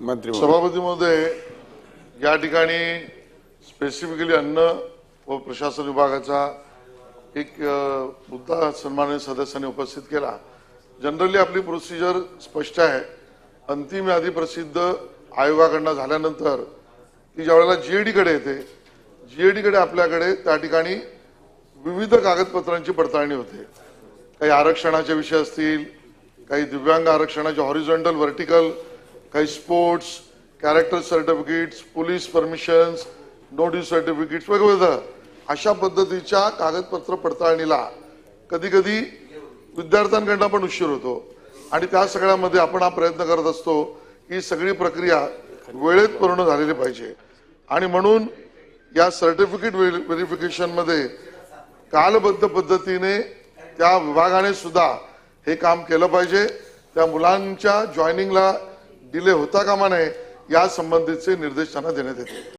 मंत्री सभापती महोदय या ठिकाणी स्पेसिफिकली अन्न व प्रशासन विभागाचा एक मुद्दा सन्मान्य सदस्यांनी उपस्थित केला. जनरली आपली प्रोसिजर स्पष्ट आहे. अंतिम यादी प्रसिद्ध आयोगाकडनं झाल्यानंतर ती ज्यावेळेला जीएडी कडे येते जीएडी कडे आपल्याकडे त्या ठिकाणी विविध कागदपत्रांची पडताळणी होते. काही आरक्षणाचे विषय असतील काही दिव्यांग आरक्षणाचे हॉरिझॉन्टल व्हर्टिकल काही sports character certificates police permissions notice certificates वेगवेगळं अशा पद्धतीच्या कागदपत्र पडताळणीला कधी कधी विद्यार्थ्यांकडनं पण उशीर होतो. आणि त्या सगळ्यामध्ये आपण हा प्रयत्न करत असतो ही सगळी प्रक्रिया वेळेत पूर्ण झालेली पाहिजे. आणि म्हणून या सर्टिफिकेट व्हेरिफिकेशनमध्ये कालबद्ध पद्धतीने त्या विभागाने सुद्धा हे काम केलं पाहिजे. त्या मुलांच्या जॉईनिंगला डिले होता कामा नये या संबंधीचे निर्देश त्यांना देण्यात येते